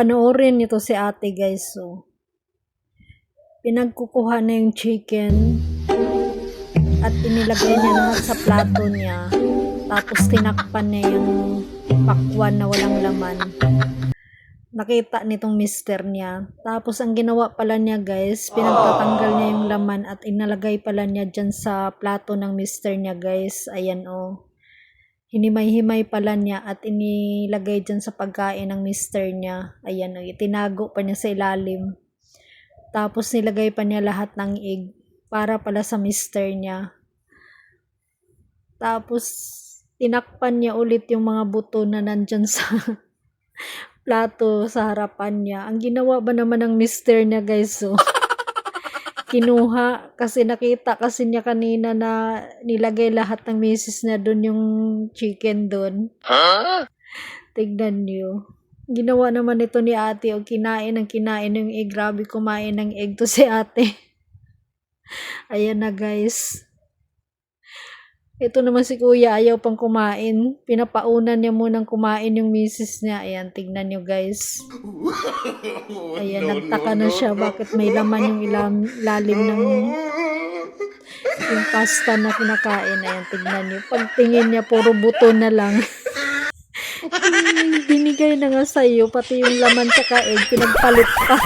Panoorin nito si ate guys. So, pinagkukuha na yung chicken at inilagay niya lahat sa plato niya. Tapos tinakpan niya yung pakwan na walang laman. Nakita nitong mister niya. Tapos ang ginawa pala niya guys, pinagtatanggal niya yung laman at inalagay pala niya dyan sa plato ng mister niya guys. Ayan oh. Hinimay-himay pala niya at inilagay dyan sa pagkain ng mister niya. Ayan oh, itinago pa niya sa ilalim. Tapos nilagay pa niya lahat ng egg para pala sa mister niya. Tapos tinakpan niya ulit yung mga buto na nandyan sa plato sa harapan niya. Ang ginawa ba naman ng mister niya guys so kinuha kasi nakita kasi niya kanina na nilagay lahat ng misis niya doon yung chicken doon. Tignan niyo. Ginawa naman ito ni ate o kinain ng kinain ng egg. Grabe kumain ng egg to si ate. Ayan na guys. Ito naman si kuya ayaw pang kumain. Pinapaunan niya munang kumain yung misis niya. Ayan, tignan niyo guys. Ayan, nagtaka na siya bakit may laman yung ilam, lalim ng yung pasta na kinakain. Ayan, tignan niyo. Pagtingin niya, puro buto na lang. Binigay na nga sa'yo, pati yung laman sa kaeg, pinagpalit pa.